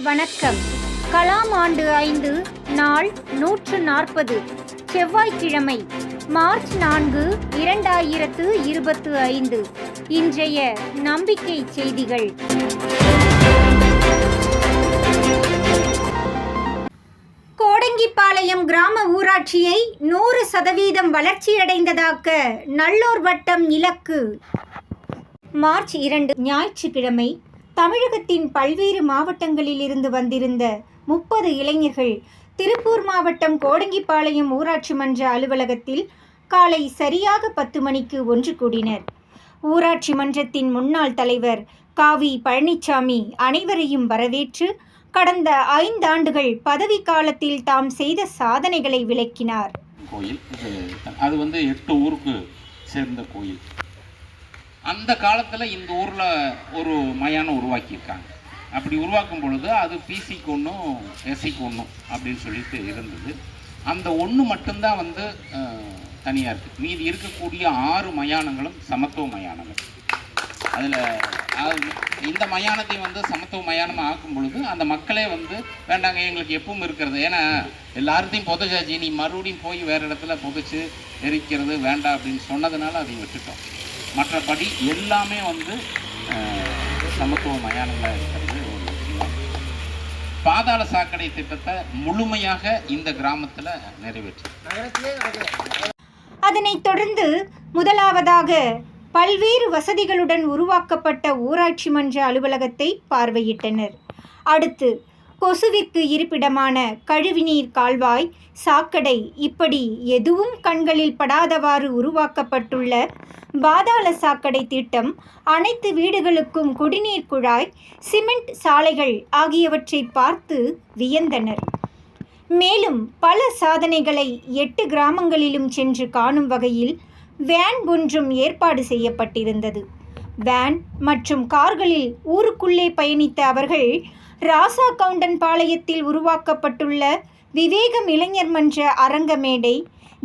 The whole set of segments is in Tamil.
வணக்கம். கலாம் ஆண்டு ஐந்து நாள் நூற்று நாற்பது செவ்வாய்க்கிழமை மார்ச் நான்கு இரண்டாயிரத்து இருபத்து ஐந்து. இன்றைய நம்பிக்கை செய்திகள். கோடங்கிப்பாளையம் கிராம ஊராட்சியை நூறு சதவீதம் வளர்ச்சியடைந்ததாக்க நல்லோர் வட்டம் இலக்கு. மார்ச் இரண்டு ஞாயிற்றுக்கிழமை தமிழகத்தின் பல்வேறு மாவட்டங்களில் இருந்து வந்திருந்த முப்பது இளைஞர்கள் திருப்பூர் மாவட்டம் கோடங்கிப்பாளையம் ஊராட்சி மன்ற அலுவலகத்தில் காலை சரியாக பத்து மணிக்கு ஒன்று கூடினர். ஊராட்சி மன்றத்தின் முன்னாள் தலைவர் காவி பழனிசாமி அனைவரையும் வரவேற்று கடந்த ஐந்தாண்டுகள் பதவி காலத்தில் தாம் செய்த சாதனைகளை விளக்கினார். கோயில் அது வந்து எட்டு ஊருக்கு சேர்ந்த கோயில். அந்த காலத்தில் இந்த ஊரில் ஒரு மயானம் உருவாக்கியிருக்காங்க. அப்படி உருவாக்கும் பொழுது அது பிசிக்கு ஒன்றும் எஸ்சிக்கு ஒன்றும் அப்படின்னு சொல்லிட்டு இருந்தது. அந்த ஒன்று மட்டும்தான் வந்து தனியாக இருக்குது மீதி இருக்கக்கூடிய ஆறு மயானங்களும் சமத்துவ மயானங்கள். அதில் இந்த மயானத்தை வந்து சமத்துவ மயானமாக ஆக்கும் பொழுது அந்த மக்களே வந்து வேண்டாங்க எங்களுக்கு எப்பவும் இருக்கிறது. ஏன்னா எல்லார்த்தையும் புதைச்சாச்சு. நீ மறுபடியும் போய் வேறு இடத்துல புதைச்சி எரிக்கிறது வேண்டாம் அப்படின்னு சொன்னதுனால அதை விட்டுட்டோம். மற்றபடி எல்லாமே வந்து சமத்துவ மயானங்களாக இருக்கிறது. ஒரு விஷயம் பாதாள சாக்கடை திட்டத்தை முழுமையாக இந்த கிராமத்தில் நிறைவேற்றி. அதனைத் தொடர்ந்து முதலாவதாக பல்வேறு வசதிகளுடன் உருவாக்கப்பட்ட ஊராட்சி மன்ற அலுவலகத்தை பார்வையிட்டனர். அடுத்து கொசுவிற்கு இருப்பிடமான கழிவுநீர் கால்வாய் சாக்கடை இப்படி எதுவும் கண்களில் படாதவாறு உருவாக்கப்பட்டுள்ள பாதாள சாக்கடை திட்டம் அனைத்து வீடுகளுக்கும் குடிநீர் குழாய் சிமெண்ட் சாலைகள் ஆகியவற்றை பார்த்து வியந்தனர். மேலும் பல சாதனைகளை எட்டு கிராமங்களிலும் சென்று காணும் வகையில் வேன் ஒன்றும் ஏற்பாடு செய்யப்பட்டிருந்தது. வேன் மற்றும் கார்களில் ஊருக்குள்ளே பயணித்த அவர்கள் ராசா கவுண்டன் பாளையத்தில் உருவாக்கப்பட்டுள்ள விவேகம் இளைஞர் மன்ற அரங்க மேடை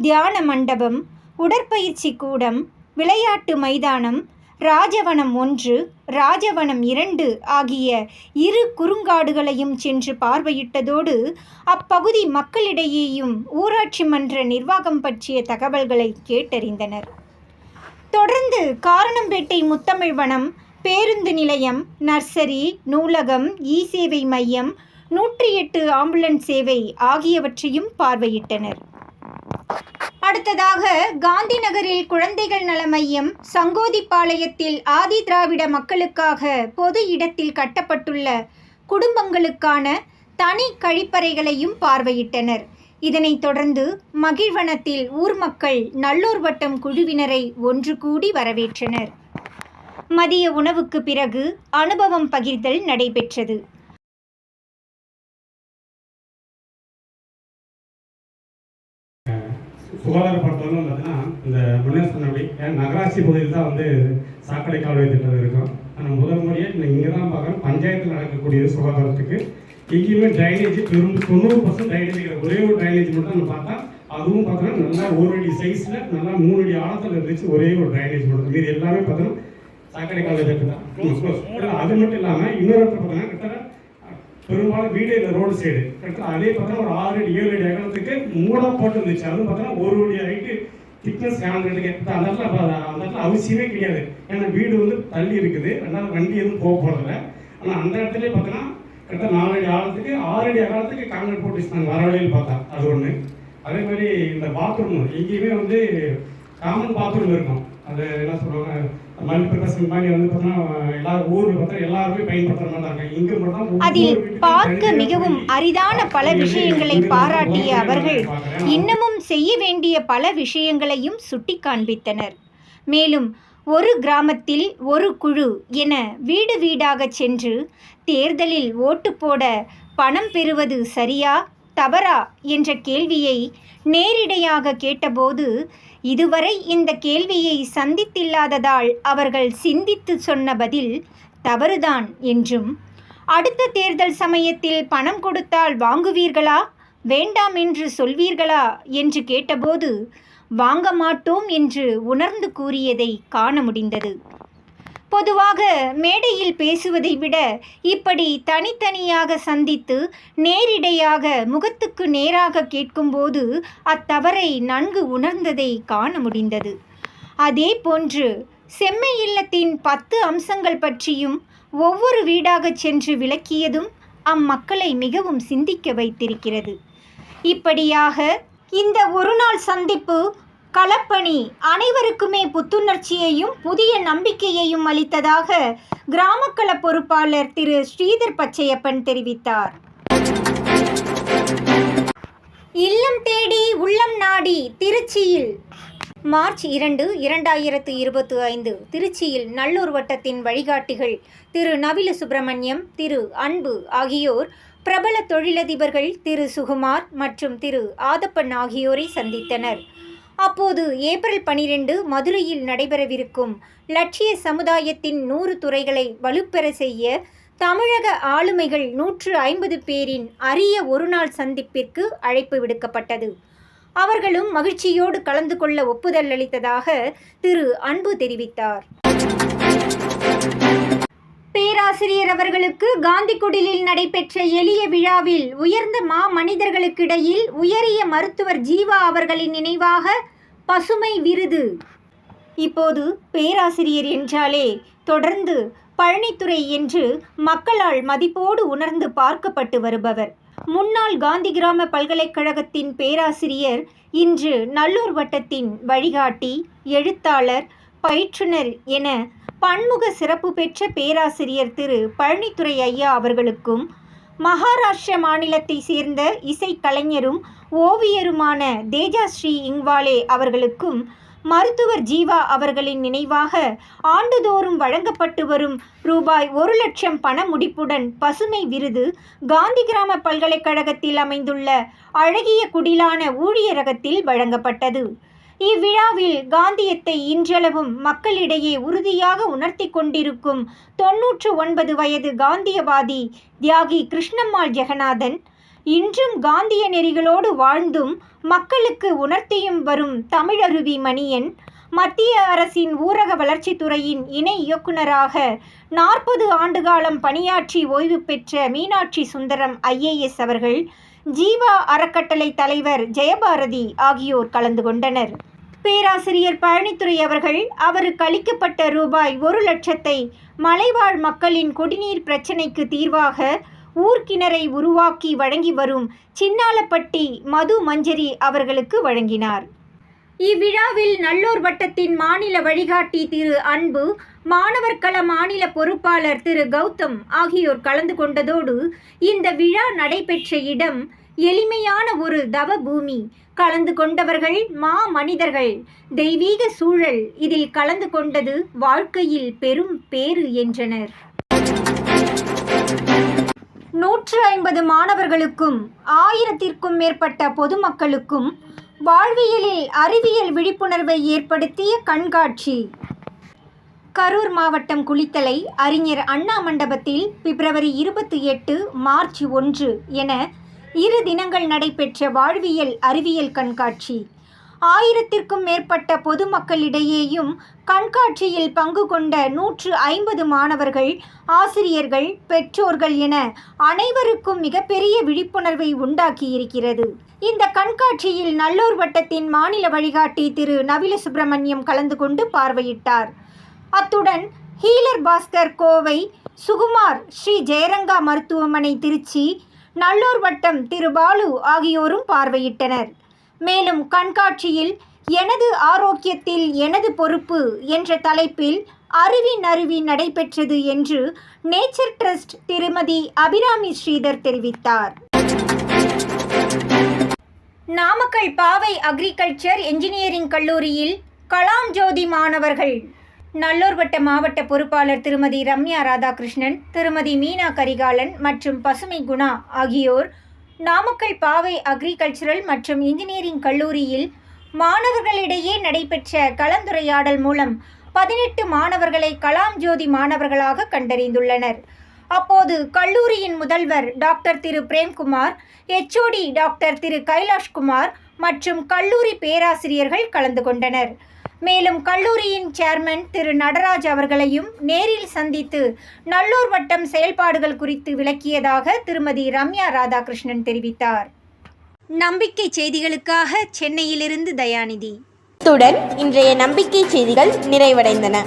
தியான மண்டபம் உடற்பயிற்சி கூடம் விளையாட்டு மைதானம் ராஜவனம் ஒன்று ராஜவனம் இரண்டு ஆகிய இரு குறுங்காடுகளையும் சென்று பார்வையிட்டதோடு அப்பகுதி மக்களிடையேயும் ஊராட்சி மன்ற நிர்வாகம் பற்றிய தகவல்களை கேட்டறிந்தனர். தொடர்ந்து காரணம்பேட்டை முத்தமிழ்வனம் பேருந்து நிலையம் நர்சரி நூலகம் இ சேவை மையம் நூற்றி எட்டு ஆம்புலன்ஸ் சேவை ஆகியவற்றையும் பார்வையிட்டனர். அடுத்ததாக காந்தி நகரில் குழந்தைகள் நல மையம் சங்கோதிப்பாளையத்தில் ஆதி திராவிட மக்களுக்காக பொது இடத்தில் கட்டப்பட்டுள்ள குடும்பங்களுக்கான தனி கழிப்பறைகளையும் பார்வையிட்டனர். இதனைத் தொடர்ந்து மகிழ்வனத்தில் ஊர் மக்கள் நல்லூர் வட்டம் குழுவினரை ஒன்று கூடி வரவேற்றனர். மதிய உணவுக்கு பிறகு அனுபவம் பகிர்தல் நடைபெற்றது. சுகாதார பொறுத்தவரை பார்த்தீங்கன்னா இந்த முன்னர் சொன்னபடி நகராட்சி பகுதியில் தான் வந்து சாக்கடை கால்வாய் திட்டம் இருக்கும். ஆனால் முதல் முறையாக இங்கே தான் பார்க்குறோம். பஞ்சாயத்தில் நடக்கக்கூடிய சுகாதாரத்துக்கு. எங்கேயுமே ட்ரைனேஜ் பெரும் தொண்ணூறு பர்சன்ட் ட்ரைனேஜ் ஒரே ஒரு ட்ரைனேஜ் மட்டும் நம்ம பார்த்தா அதுவும் பார்த்தோன்னா நல்லா ஒரு அடி சைஸில் நல்லா மூணு அடி ஆழத்தில் இருந்துச்சு. ஒரே ஒரு ட்ரைனேஜ் மட்டும். மீது எல்லாமே பார்த்தோன்னா சாக்கடை காலேஜ் திட்டம் தான் அது மட்டும் இல்லாமல் இன்னொரு இடத்துல பார்த்தீங்கன்னா கிட்டத்தட்ட பெரும்பாலும் வீடு இந்த ரோடு சைடு கரெக்டாக அதே பார்த்தா ஒரு ஆறு அடி ஏழு அடி அகலத்துக்கு மூடாக போட்டு இருந்துச்சு. அதுவும் பார்த்தோன்னா ஒரு அடி ஹைட்டு திக்னஸ் கான்கிரீட்டுக்கு அந்த இடத்துல அந்த இடத்துல அவசியமே கிடையாது. ஏன்னா வீடு வந்து தள்ளி இருக்குது. ரெண்டாவது வண்டி எதுவும் போக போகிறதில்ல ஆனால் அந்த இடத்துல பார்த்தோன்னா கரெக்டாக நாலு அடி ஆழத்துக்கு ஆறு அடி அகலத்துக்கு கான்கிரீட் போட்டு வர வழியில் பார்த்தா. அது ஒன்று அதே மாதிரி இந்த பாத்ரூம் எங்கேயுமே வந்து காமன் பாத்ரூம் இருக்கும். அது என்ன சொல்லுவாங்க? மல்டிபர்பஸ் மாதிரி வந்து பார்த்தோன்னா எல்லாரும் ஊரில் பார்த்தா எல்லாருமே பயன்படுத்துற மாதிரி இருக்காங்க இங்கே மட்டும் அதில் பார்க்க மிகவும் அரிதான பல விஷயங்களை பாராட்டிய அவர்கள் இன்னமும் செய்ய வேண்டிய பல விஷயங்களையும் சுட்டி காண்பித்தனர். மேலும் ஒரு கிராமத்தில் ஒரு குழு என வீடு வீடாக சென்று தேர்தலில் ஓட்டு போட பணம் பெறுவது சரியா? தவறா என்ற கேள்வியை நேரிடையாக கேட்டபோது இதுவரை இந்த கேள்வியை சந்தித்தில்லாததால் அவர்கள் சிந்தித்து சொன்ன பதில் தவறுதான் என்றும் அடுத்த தேர்தல் சமயத்தில் பணம் கொடுத்தால் வாங்குவீர்களா வேண்டாம் என்று சொல்வீர்களா என்று கேட்டபோது வாங்க மாட்டோம் என்று உணர்ந்து கூறியதை காண முடிந்தது. பொதுவாக மேடையில் பேசுவதை விட இப்படி தனித்தனியாக சந்தித்து நேரிடையாக முகத்துக்கு நேராக கேட்கும்போது அத்தவறை நன்கு உணர்ந்ததை காண முடிந்தது. அதே போன்று செம்மை இல்லத்தின் பத்து அம்சங்கள் பற்றியும் ஒவ்வொரு வீடாகச் சென்று விளக்கியதும் அம்மக்களை மிகவும் சிந்திக்க வைத்திருக்கிறது. இப்படியாக இந்த ஒரு நாள் சந்திப்பு களப்பணி. அனைவருக்குமே புத்துணர்ச்சியையும் புதிய நம்பிக்கையையும் அளித்ததாக கிராமக்கள பொறுப்பாளர் திரு ஸ்ரீதர் பச்சையப்பன் தெரிவித்தார். இல்லம் தேடி உள்ளம் நாடி திருச்சியில் மார்ச் இரண்டு இரண்டாயிரத்து இருபத்தி ஐந்து. திருச்சியில் நல்லூர் வட்டத்தின் வழிகாட்டிகள் திரு நவில சுப்பிரமணியம் திரு அன்பு ஆகியோர் பிரபல தொழிலதிபர்கள் திரு சுகுமார் மற்றும் திரு ஆதப்பன் ஆகியோரை சந்தித்தனர். அப்போது ஏப்ரல் பனிரெண்டு மதுரையில் நடைபெறவிருக்கும் லட்சிய சமுதாயத்தின் நூறு துறைகளை வலுப்பெற செய்ய தமிழக ஆளுமைகள் நூற்று ஐம்பது பேரின் அரிய ஒருநாள் சந்திப்பிற்கு அழைப்பு விடுக்கப்பட்டது. அவர்களும் மகிழ்ச்சியோடு கலந்து கொள்ள ஒப்புதல் அளித்ததாக திரு அன்பு தெரிவித்தார். பேராசிரியர் அவர்களுக்கு காந்தி குடிலில் நடைபெற்ற எளிய விழாவில் உயர்ந்த மா மனிதர்களுக்கிடையில் உயரிய மருத்துவர் ஜீவா அவர்களின் நினைவாக பசுமை விருது. இப்போது பேராசிரியர் என்றாலே தொடர்ந்து பழனித்துறை என்று மக்களால் மதிப்போடு உணர்ந்து பார்க்கப்பட்டு வருபவர். முன்னாள் காந்தி கிராம பல்கலைக்கழகத்தின் பேராசிரியர் இன்று நல்லூர் வட்டத்தின் வழிகாட்டி எழுத்தாளர் பயிற்றுனர் என பன்முக சிறப்பு பெற்ற பேராசிரியர் திரு. பழனித்துறை ஐயா அவர்களுக்கும் மகாராஷ்டிர மாநிலத்தை சேர்ந்த இசைக்கலைஞரும் ஓவியருமான தேஜாஸ்ரீ இங்வாலே அவர்களுக்கும் மருத்துவர் ஜீவா அவர்களின் நினைவாக ஆண்டுதோறும் வழங்கப்பட்டு வரும் ரூபாய் ஒரு லட்சம் பண முடிப்புடன் பசுமை விருது காந்தி கிராம பல்கலைக்கழகத்தில் அமைந்துள்ள அழகிய குடிலான ஊழியரகத்தில் வழங்கப்பட்டது. இவ்விழாவில் காந்தியத்தை இன்றளவும் மக்களிடையே உறுதியாக உணர்த்தி கொண்டிருக்கும் தொன்னூற்று ஒன்பது வயது காந்தியவாதி தியாகி கிருஷ்ணம்மாள் ஜெகநாதன் இன்றும் காந்திய நெறிகளோடு வாழ்ந்தும் மக்களுக்கு உணர்த்தியும் வரும் தமிழருவி மணியன் மத்திய அரசின் ஊரக வளர்ச்சித்துறையின் இணை இயக்குநராக நாற்பது ஆண்டுகாலம் பணியாற்றி ஓய்வு பெற்ற மீனாட்சி சுந்தரம் ஐஏஎஸ் அவர்கள் ஜீவா அறக்கட்டளை தலைவர் ஜெயபாரதி ஆகியோர் கலந்து கொண்டனர். பேராசிரியர் பழனித்துறை அவர்கள் அவருக்கு அளிக்கப்பட்ட ரூபாய் ஒரு லட்சத்தை மலைவாழ் மக்களின் குடிநீர் பிரச்சினைக்கு தீர்வாக ஊர்க்கிணறை உருவாக்கி வழங்கி வரும் சின்னாலப்பட்டி மது மஞ்சரி அவர்களுக்கு வழங்கினார். இவ்விழாவில் நல்லூர் வட்டத்தின் மாநில வழிகாட்டி திரு அன்பு மாணவர் கள மாநில பொறுப்பாளர் திரு கௌதம் ஆகியோர் கலந்து கொண்டதோடு இந்த விழா நடைபெற்ற இடம் எளிமையான ஒரு தவ பூமி. கலந்து கொண்டவர்கள் மா மனிதர்கள். தெய்வீக சூழல் இதில் கலந்து கொண்டது வாழ்க்கையில் பெரும் பேறு என்றனர். நூற்று ஐம்பது மாணவர்களுக்கும் ஆயிரத்திற்கும் மேற்பட்ட பொதுமக்களுக்கும் வாழ்வியலில் அறிவியல் விழிப்புணர்வை ஏற்படுத்திய கண்காட்சி. கரூர் மாவட்டம் குளித்தலை அறிஞர் அண்ணா மண்டபத்தில் பிப்ரவரி இருபத்தி எட்டு மார்ச் ஒன்று என இரு தினங்கள் நடைபெற்ற வாழ்வியல் அறிவியல் கண்காட்சி. ஆயிரத்திற்கும் மேற்பட்ட பொதுமக்களிடையேயும் கண்காட்சியில் பங்கு கொண்ட நூற்று ஐம்பது மாணவர்கள் ஆசிரியர்கள் பெற்றோர்கள் என அனைவருக்கும் மிகப்பெரிய விழிப்புணர்வை உண்டாக்கியிருக்கிறது. இந்த கண்காட்சியில் நல்லூர் வட்டத்தின் மாநில வழிகாட்டி திரு நவில சுப்பிரமணியம் கலந்து கொண்டு பார்வையிட்டார். அத்துடன் ஹீலர் பாஸ்கர் கோவை சுகுமார் ஸ்ரீ ஜெயரங்கா மருத்துவமனை திருச்சி நல்லூர் வட்டம் திரு பாலு ஆகியோரும் பார்வையிட்டனர். மேலும் கண்காட்சியில் எனது ஆரோக்கியத்தில் எனது பொறுப்பு என்ற தலைப்பில் அருவி அருவி நடைபெற்றது என்று நேச்சர் ட்ரஸ்ட் திருமதி அபிராமி ஸ்ரீதர் தெரிவித்தார். நாமக்கல் பாவை அக்ரிகல்ச்சர் என்ஜினியரிங் கல்லூரியில் கலாம் ஜோதி மாணவர்கள் நல்லூர் வட்ட மாவட்ட பொறுப்பாளர் திருமதி ரம்யா ராதாகிருஷ்ணன் திருமதி மீனா கரிகாலன் மற்றும் பசுமை குணா ஆகியோர் நாமக்கல் பாவை அக்ரிகல்ச்சரல் மற்றும் இன்ஜினியரிங் கல்லூரியில் மாணவர்களிடையே நடைபெற்ற கலந்துரையாடல் மூலம் பதினெட்டு மாணவர்களை கலாம் ஜோதி மாணவர்களாக கண்டறிந்துள்ளனர். அப்போது கல்லூரியின் முதல்வர் டாக்டர் திரு. பிரேம்குமார் எச்ஓடி டாக்டர் திரு. கைலாஷ்குமார் மற்றும் கல்லூரி பேராசிரியர்கள் கலந்து கொண்டனர். மேலும் கல்லூரியின் சேர்மன் திரு நடராஜ் அவர்களையும் நேரில் சந்தித்து நல்லூர் வட்டம் செயல்பாடுகள் குறித்து விளக்கியதாக திருமதி ரம்யா ராதாகிருஷ்ணன் தெரிவித்தார். நம்பிக்கை செய்திகளுக்காக சென்னையிலிருந்து தயாநிதி. இத்துடன் இன்றைய நம்பிக்கை செய்திகள் நிறைவடைந்தன.